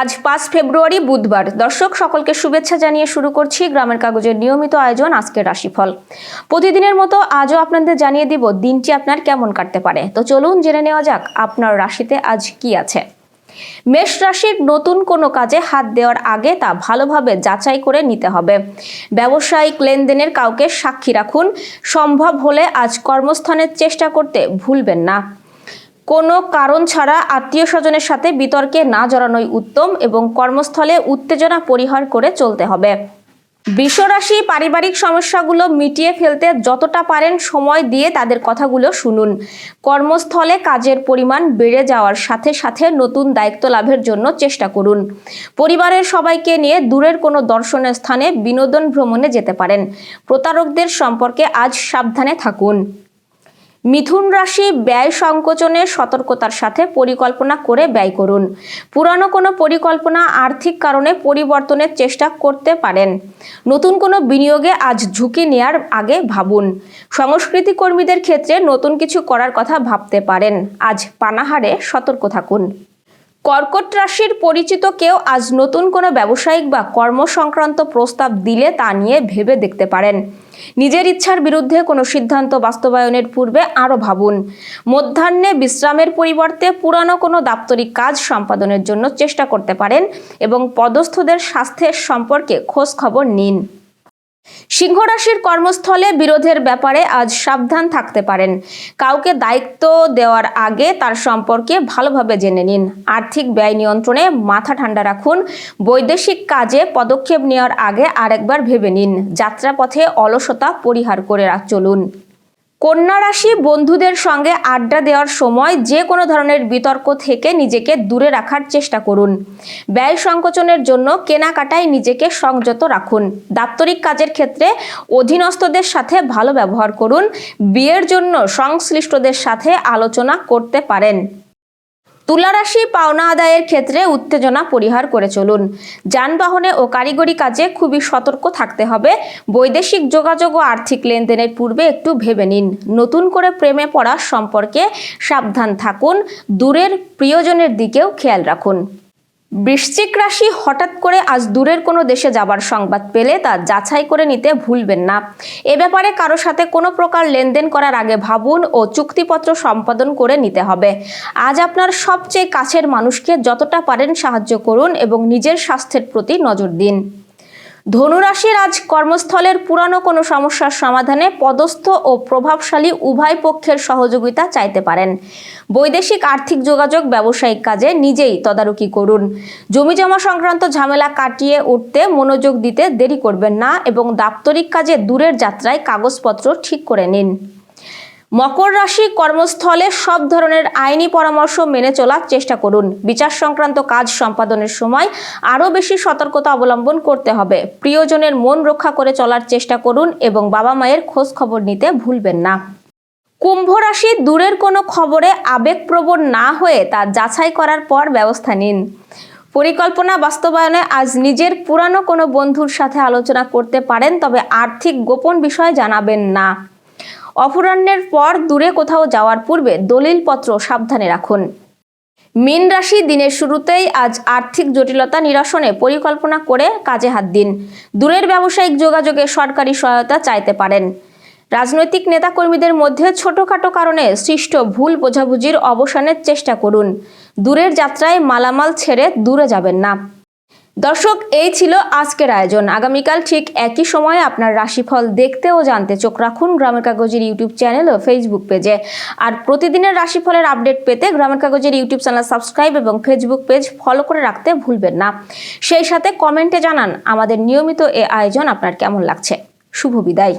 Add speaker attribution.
Speaker 1: আজ পাঁচ ফেব্রুয়ারি বুধবার। দর্শক, সকলকে শুভেচ্ছা জানিয়ে শুরু করছি গ্রামের কাগজের নিয়মিত আয়োজন আজকের রাশিফল। প্রতিদিনের মতো আজও আপনাদের জানিয়ে দিব দিনটি আপনার কেমন কাটতে পারে। তো চলুন জেনে নেওয়া যাক আপনার রাশিতে আজ কি আছে। মেষ রাশির নতুন কোনো কাজে হাত দেওয়ার আগে তা ভালোভাবে যাচাই করে নিতে হবে। ব্যবসায়িক লেনদেনের কাউকে সাক্ষী রাখুন। সম্ভব হলে আজ কর্মস্থানের চেষ্টা করতে ভুলবেন না। কোনো কারণ ছাড়া আত্মীয় স্বজনের সাথে বিতর্কে না জড়ানোই উত্তম এবং কর্মস্থলে উত্তেজনা পরিহার করে চলতে হবে। বৃষরাশি পারিবারিক সমস্যাগুলো মিটিয়ে ফেলতে যতটা পারেন সময় দিয়ে তাদের কথাগুলো শুনুন। কর্মস্থলে কাজের পরিমাণ বেড়ে যাওয়ার সাথে সাথে নতুন দায়িত্ব লাভের জন্য চেষ্টা করুন। পরিবারের সবাইকে নিয়ে দূরের কোনো দর্শনের স্থানে বিনোদন ভ্রমণে যেতে পারেন। প্রতারকদের সম্পর্কে আজ সাবধানে থাকুন। মিথুন রাশি ব্যয় সংকোচনের সতর্কতার সাথে পরিকল্পনা করে ব্যয় করুন। পুরানো কোনো পরিকল্পনা আর্থিক কারণে পরিবর্তনের চেষ্টা করতে পারেন। নতুন কোনো বিনিয়োগে আজ ঝুঁকি নেয়ার আগে ভাবুন। সংস্কৃতি কর্মীদের ক্ষেত্রে নতুন কিছু করার কথা ভাবতে পারেন। আজ পানাহারে সতর্ক থাকুন। কর্কট রাশির পরিচিত কেউ আজ নতুন কোনো ব্যবসায়িক বা কর্ম সংক্রান্ত প্রস্তাব দিলে তা নিয়ে ভেবে দেখতে পারেন। নিজের ইচ্ছার বিরুদ্ধে কোনো সিদ্ধান্ত বাস্তবায়নের পূর্বে আরও ভাবুন। মধ্যাহ্নে বিশ্রামের পরিবর্তে পুরানো কোনো দাপ্তরিক কাজ সম্পাদনের জন্য চেষ্টা করতে পারেন এবং পদস্থদের স্বাস্থ্যের সম্পর্কে খোঁজ খবর নিন। সিংহ রাশির কর্মস্থলে বিরোধের ব্যাপারে আজ সাবধান থাকতে পারেন। কাউকে দায়িত্ব দেওয়ার আগে তার সম্পর্কে ভালোভাবে জেনে নিন। আর্থিক ব্যয় নিয়ন্ত্রণে মাথা ঠান্ডা রাখুন। বৈদেশিক কাজে পদক্ষেপ নেওয়ার আগে আরেকবার ভেবে নিন। যাত্রাপথে অলসতা পরিহার করে চলুন। কন্যা রাশি বন্ধুদের সঙ্গে আড্ডা দেওয়ার সময় যে কোনো ধরনের বিতর্ক থেকে নিজেকে দূরে রাখার চেষ্টা করুন। ব্যয় সংকোচনের জন্য কেনাকাটায় নিজেকে সংযত রাখুন। দাপ্তরিক কাজের ক্ষেত্রে অধীনস্থদের সাথে ভালো ব্যবহার করুন। বিয়ের জন্য সংশ্লিষ্টদের সাথে আলোচনা করতে পারেন। তুলা রাশি পাওনা আদায়ের ক্ষেত্রে উত্তেজনা পরিহার করে চলুন। যানবাহনে ও কারিগরি কাজে খুবই সতর্ক থাকতে হবে। বৈদেশিক যোগাযোগ ও আর্থিক লেনদেনের পূর্বে একটু ভেবে নিন। নতুন করে প্রেমে পড়ার সম্পর্কে সাবধান থাকুন। দূরের প্রিয়জনের দিকেও খেয়াল রাখুন। বৃশ্চিক রাশি হঠাৎ করে আজ দূরের কোনো দেশে যাবার সংবাদ পেলে তা যাচাই করে নিতে ভুলবেন না। এ ব্যাপারে কারও সাথে কোনো প্রকার লেনদেন করার আগে ভাবুন ও চুক্তিপত্র সম্পাদন করে নিতে হবে। আজ আপনার সবচেয়ে কাছের মানুষকে যতটা পারেন সাহায্য করুন এবং নিজের স্বাস্থ্যের প্রতি নজর দিন। ধনুরাশির আজ কর্মস্থলের পুরানো কোনো সমস্যার সমাধানে পদস্থ ও প্রভাবশালী উভয় পক্ষের সহযোগিতা চাইতে পারেন। বৈদেশিক আর্থিক যোগাযোগ, ব্যবসায়িক কাজে নিজেই তদারকি করুন। জমিজমা সংক্রান্ত ঝামেলা কাটিয়ে উঠতে মনোযোগ দিতে দেরি করবেন না এবং দাপ্তরিক কাজে দূরের যাত্রায় কাগজপত্র ঠিক করে নিন। মকর রাশি কর্মস্থলে সব ধরনের আইনি পরামর্শ মেনে চলার চেষ্টা করুন। বিচার সংক্রান্ত কাজ সম্পাদনের সময় আরও বেশি সতর্কতা অবলম্বন করতে হবে। প্রিয়জনের মন রক্ষা করে চলার চেষ্টা করুন এবং বাবা মায়ের খোঁজ খবর নিতে ভুলবেন না। কুম্ভ রাশি দূরের কোনো খবরে আবেগপ্রবণ না হয়ে তা যাচাই করার পর ব্যবস্থা নিন। পরিকল্পনা বাস্তবায়নে আজ নিজের পুরানো কোনো বন্ধুর সাথে আলোচনা করতে পারেন, তবে আর্থিক গোপন বিষয় জানাবেন না। অপরাহ্নের পর দূরে কোথাও যাওয়ার পূর্বে দলিলপত্র সাবধানে রাখুন। মীন রাশি দিনের শুরুতেই আজ আর্থিক জটিলতা নিরসনে পরিকল্পনা করে কাজে হাত দিন। দূরের ব্যবসায়িক যোগাযোগে সরকারি সহায়তা চাইতে পারেন। রাজনৈতিক নেতাকর্মীদের মধ্যে ছোটখাটো কারণে সৃষ্ট ভুল বোঝাবুঝির অবসানের চেষ্টা করুন। দূরের যাত্রায় মালামাল ছেড়ে দূরে যাবেন না। দর্শক, এই ছিল আজকের আয়োজন। আগামীকাল ঠিক একই সময়ে আপনার রাশিফল দেখতে ও জানতে চোখ রাখুন গ্রামের কাগজের ইউটিউব চ্যানেল ও ফেসবুক পেজে। আর প্রতিদিনের রাশিফলের আপডেট পেতে গ্রামের কাগজের ইউটিউব চ্যানেল সাবস্ক্রাইব এবং ফেসবুক পেজ ফলো করে রাখতে ভুলবেন না। সেই সাথে কমেন্টে জানান, আমাদের নিয়মিত এ আয়োজন আপনার কেমন লাগছে। শুভ বিদায়।